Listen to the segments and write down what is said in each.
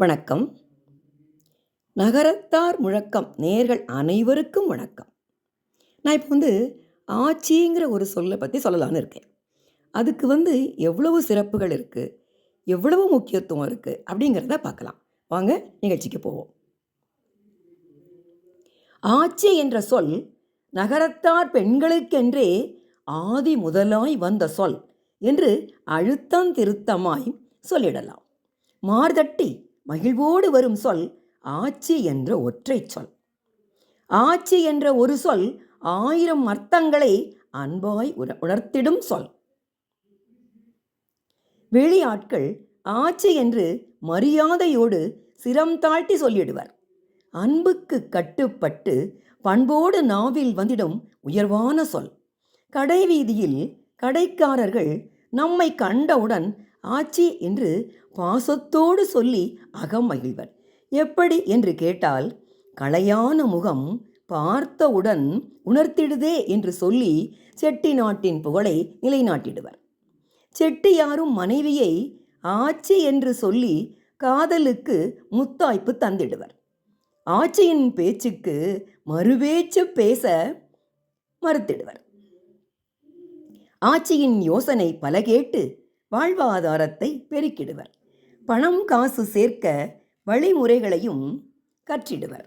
வணக்கம். நகரத்தார் முழக்கம் நேர்கள் அனைவருக்கும் வணக்கம். நான் இப்போ வந்து ஆட்சிங்கிற ஒரு சொல்லை பற்றி சொல்லலான்னு இருக்கேன். அதுக்கு வந்து எவ்வளவு சிறப்புகள் இருக்குது எவ்வளவு முக்கியத்துவம் இருக்குது அப்படிங்கிறத பார்க்கலாம். வாங்க நிகழ்ச்சிக்கு போவோம். ஆட்சி என்ற சொல் நகரத்தார் பெண்களுக்கென்றே ஆதி முதலாய் வந்த சொல் என்று அழுத்தம் திருத்தமாய் சொல்லிடலாம். மார்தட்டி மகிழ்வோடு வரும் சொல் ஆட்சி என்ற ஒற்றை சொல். ஆட்சி என்ற ஒரு சொல் ஆயிரம் அர்த்தங்களை அன்பாய் உணர்த்திடும் சொல். வெளியாட்கள் ஆட்சி என்று மரியாதையோடு சிரம் தாழ்த்தி சொல்லிடுவர். அன்புக்கு கட்டுப்பட்டு பண்போடு நாவில் வந்திடும் உயர்வான சொல். கடைவீதியில் கடைக்காரர்கள் நம்மை கண்டவுடன் ஆச்சி என்று பாசத்தோடு சொல்லி அகம் மகிழ்வர். எப்படி என்று கேட்டால் களையான முகம் பார்த்தவுடன் உணர்த்திடுதே என்று சொல்லி செட்டி நாட்டின் புகழை நிலைநாட்டிடுவர். செட்டியாரும் மனைவியை ஆட்சி என்று சொல்லி காதலுக்கு முத்தாய்ப்பு தந்திடுவர். ஆட்சியின் பேச்சுக்கு மறுபேச்சு பேச மறுத்திடுவர். ஆட்சியின் யோசனை பல கேட்டு வாழ்வாதாரத்தை பெருக்கிடுவர். பணம் காசு சேர்க்க வழிமுறைகளையும் கற்றிடுவர்.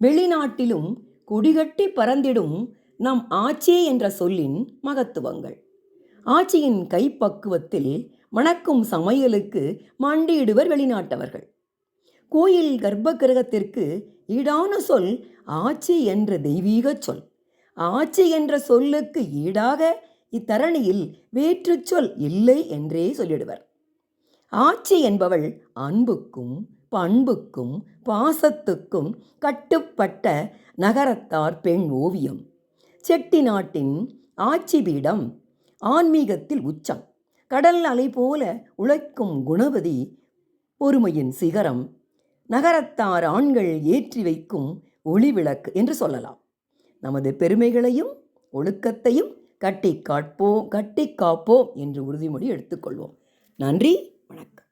வெளிநாட்டிலும் கொடிகட்டி பறந்திடும் நம் ஆட்சி என்ற சொல்லின் மகத்துவங்கள். ஆட்சியின் கைப்பக்குவத்தில் மணக்கும் சமையலுக்கு மண்டியிடுவர் வெளிநாட்டவர்கள். கோயில் கர்ப்ப கிரகத்திற்கு ஈடான சொல் ஆட்சி என்ற தெய்வீக சொல். ஆட்சி என்ற சொல்லுக்கு ஈடாக இத்தரணியில் வேற்று சொல் இல்லை என்றே சொல்லிடுவர். ஆட்சி என்பவள் அன்புக்கும் பண்புக்கும் பாசத்துக்கும் கட்டுப்பட்ட நகரத்தார் பெண் ஓவியம். செட்டி நாட்டின் ஆட்சி பீடம் ஆன்மீகத்தில் உச்சம். கடல் அலை போல உழைக்கும் குணபதி பொறுமையின் சிகரம். நகரத்தார் ஆண்கள் ஏற்றி வைக்கும் ஒளிவிளக்கு என்று சொல்லலாம். நமது பெருமைகளையும் ஒழுக்கத்தையும் கட்டி காட்போம் கட்டி காப்போம் என்று உறுதிமொழி எடுத்துக்கொள்வோம். நன்றி. வணக்கம்.